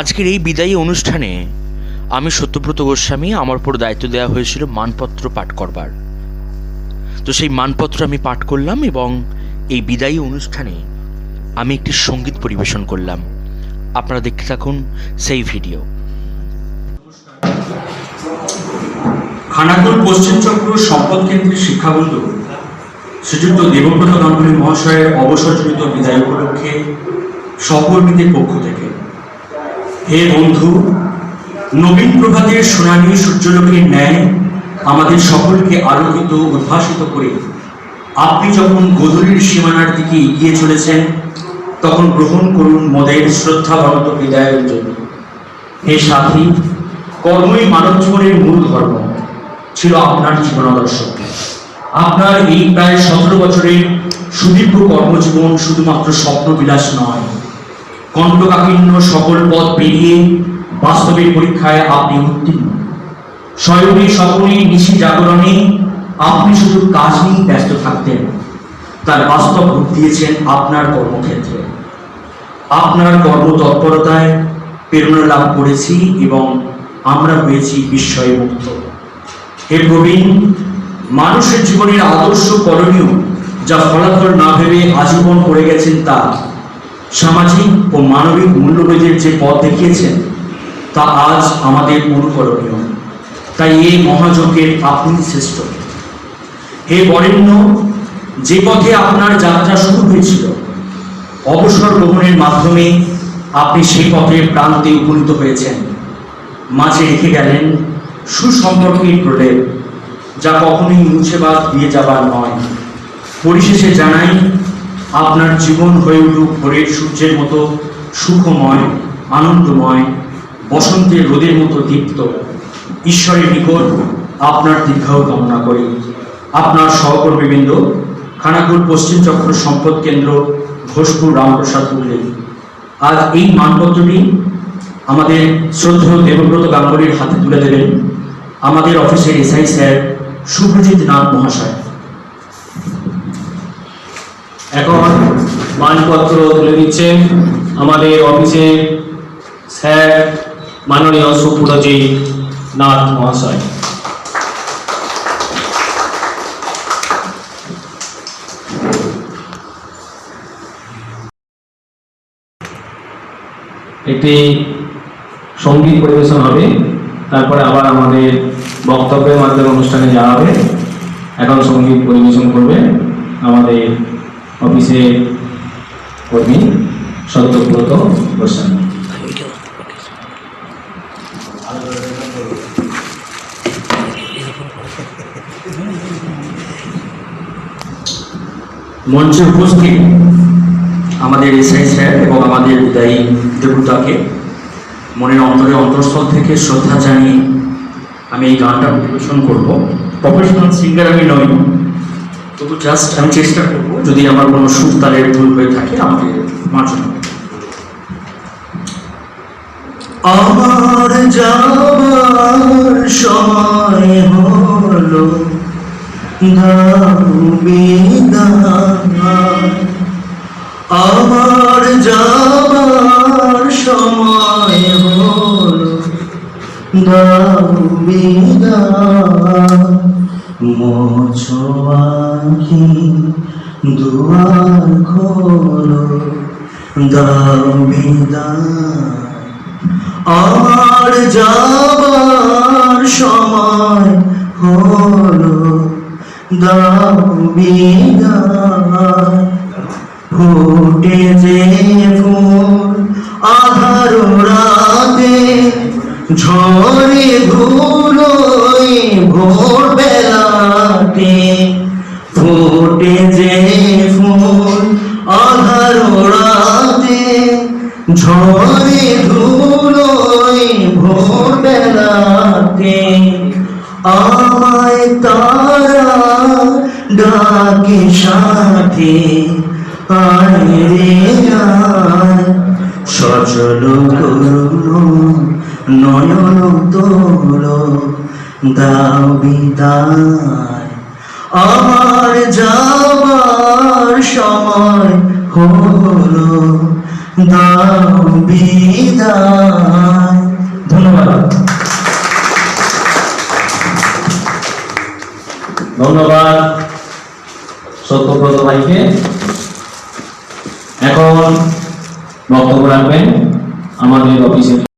আজকের এই বিদায়ী অনুষ্ঠানে আমি সত্যব্রত গোস্বামী, আমার উপর দায়িত্ব দেওয়া হয়েছিল মানপত্র পাঠ করবার। তো সেই মানপত্র আমি পাঠ করলাম এবং এই বিদায়ী অনুষ্ঠানে আমি একটি সংগীত পরিবেশন করলাম। আপনারা দেখতে থাকুন সেই ভিডিও। খানাকুল পশ্চিম চক্র সম্পদ কেন্দ্রের শিক্ষাবন্ধু শ্রীযুক্ত দেবব্রত গাঙ্গুলী মহাশয়ের অবসরজনিত বিদায় উপলক্ষে সহকর্মীদের পক্ষ থেকে হে বন্ধু, নবীন প্রভাতের সোনালী সূর্যলোকের ন্যায় আমাদের সকলকে আলোকিত, উদ্ভাসিত করে আপনি যখন গধূলির সীমানার দিকে এগিয়ে চলেছেন, তখন গ্রহণ করুন মোদের শ্রদ্ধাবনত বিদায়ের জন্য। হে সাথী, কর্মই মানব জীবনের মূল ধর্ম, ছিল আপনার জীবনাদর্শ। আপনার এই প্রায় সতেরো বছরের সুদীর্ঘ কর্মজীবন শুধুমাত্র স্বপ্নবিলাস নয় কণ্ঠকাকীর্ণ সকল পথ পেরিয়ে বাস্তবের পরীক্ষায় আপনি উত্তীর্ণ। স্বয়ংই স্বপ্নে নিশি জাগরণে আপনি শুধু কাজ নিয়েই ব্যস্ত থাকতেন, তার বাস্তব রূপ দিয়েছেন আপনার কর্মক্ষেত্রে। আপনার কর্মতৎপরতায় প্রেরণা লাভ করেছি এবং আমরা হয়েছি বিস্ময়ে মুক্ত হে প্রবীণ, মানুষের জীবনের আদর্শ করণীয় যা ফলাফল না ভেবে আজীবন করে গেছেন তা সামাজিক ও মানবিক মূল্যবোধের যে পথ দেখিয়েছেন, তা আজ আমাদের অনুকরণীয়। তাই এই মহাযজ্ঞের আপনি শ্রেষ্ঠ। হে বরেণ্য, যে পথে আপনার যাত্রা শুরু হয়েছিল, অবসর গ্রহণের মাধ্যমে আপনি সেই পথে প্রান্তে উপনীত হয়েছেন। মাঝে রেখে গেলেন সুসম্পর্কের প্রলেপ যা কখনোই মুছে বাদ দিয়ে যাবার নয়। পরিশেষে জানাই আপনার জীবন হয়ে উঠুক ভোরের সূর্যের মতো সুখময়, আনন্দময়, বসন্তের রোদের মতো দীপ্ত। ঈশ্বরের নিকট আপনার দীর্ঘায়ু কামনা করি। আপনার সহকর্মীবৃন্দ, খানাকুল পশ্চিম চক্র সম্পদ কেন্দ্র, ঘোষপুর রামপ্রসাদ উল্লেখ আজ এই মানপত্রটি আমাদের শ্রদ্ধেয় দেবব্রত গাঙ্গুলির হাতে তুলে দেবেন। আমাদের অফিসের এসআই স্যার শুভজিৎ নাথ মহাশয়। এখন মানপত্র তুলে দিচ্ছেন আমাদের অফিসে স্যার মাননীয় সুপ্রজিৎ নাথ মহাশয়। একটি সংগীত পরিবেশন হবে, তারপরে আবার আমাদের বক্তব্যের মাধ্যমে অনুষ্ঠানে যাওয়া হবে। এখন সংগীত পরিবেশন করবে আমাদের অফিসে কর্মী সত্যব্রত গোস্বামী। মঞ্চে উপস্থিত আমাদের এসআই স্যার এবং আমাদের বিদায়ী দেবতাকে মনের অন্তরে অন্তঃস্থল থেকে শ্রদ্ধা জানিয়ে আমি এই গানটা পরিবেশন করব। প্রফেশনাল সিঙ্গার আমি নই তবু জাস্ট আমি চেষ্টা করব যদি আমার কোনো সুর তালের ভুল হয়ে থাকে, আমাকে মার্জনা আমার যাবার সময় হলো আমার যাবার সময় হলো দাও বিদায়। মোছো আঁখি দুয়ার খোলো, দাও আমার যাবার সময় হলো, দাও ফুটে যে ফুল আধার রাতে ঝরে ঝরে ধুলোই ভোর বেলাতে আমায় তারা ডাকে সাথে, আয় রে আয়। সচল করুণ নয়ন তোল, দাও বিদায়। আমার যাবার সময় হলো ধন্যবাদ। ধন্যবাদ সত্যব্রত ভাইকে। এখন বক্তব্য রাখবেন আমাদের অফিসের